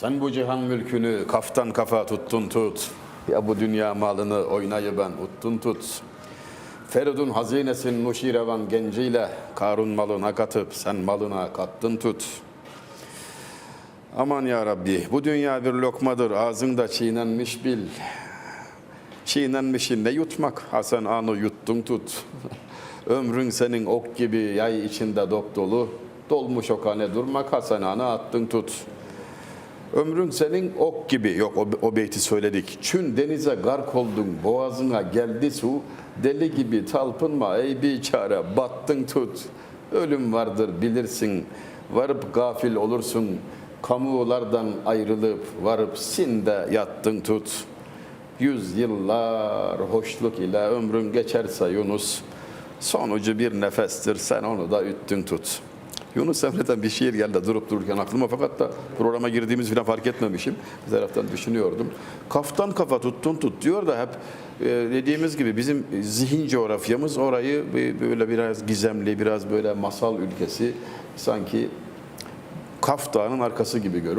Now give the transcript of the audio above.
Sen bu cihan mülkünü kaftan kafa tuttun tut. Ya bu dünya malını oynayı ben uttun tut. Feridun hazinesin Nuşirevan genciyle Karun malına katıp sen malına kattın tut. Aman ya Rabbi bu dünya bir lokmadır ağzında çiğnenmiş bil. Çiğnenmişin ne yutmak Hasan anı yuttun tut. Ömrün senin ok gibi yay içinde dop dolu. Dolmuş o kane durmak Hasan anı attın tut. Ömrün senin ok gibi yok o, o beyti söyledik. Çün denize gark oldun boğazına geldi su. Deli gibi talpınma ey biçare battın tut. Ölüm vardır bilirsin. Varıp gafil olursun. Kamulardan ayrılıp varıp sinde yattın tut. Yüz yıllar hoşluk ile ömrün geçerse Yunus. Sonucu bir nefestir sen onu da üttün tut. Yunus Emre'den bir şiir geldi durup dururken aklıma fakat da programa girdiğimiz falan fark etmemişim. Bir taraftan düşünüyordum. Kaftan kafa tuttun tut diyor da hep e, dediğimiz gibi bizim zihin coğrafyamız orayı böyle biraz gizemli, biraz böyle masal ülkesi sanki Kaf Dağı'nın arkası gibi görür.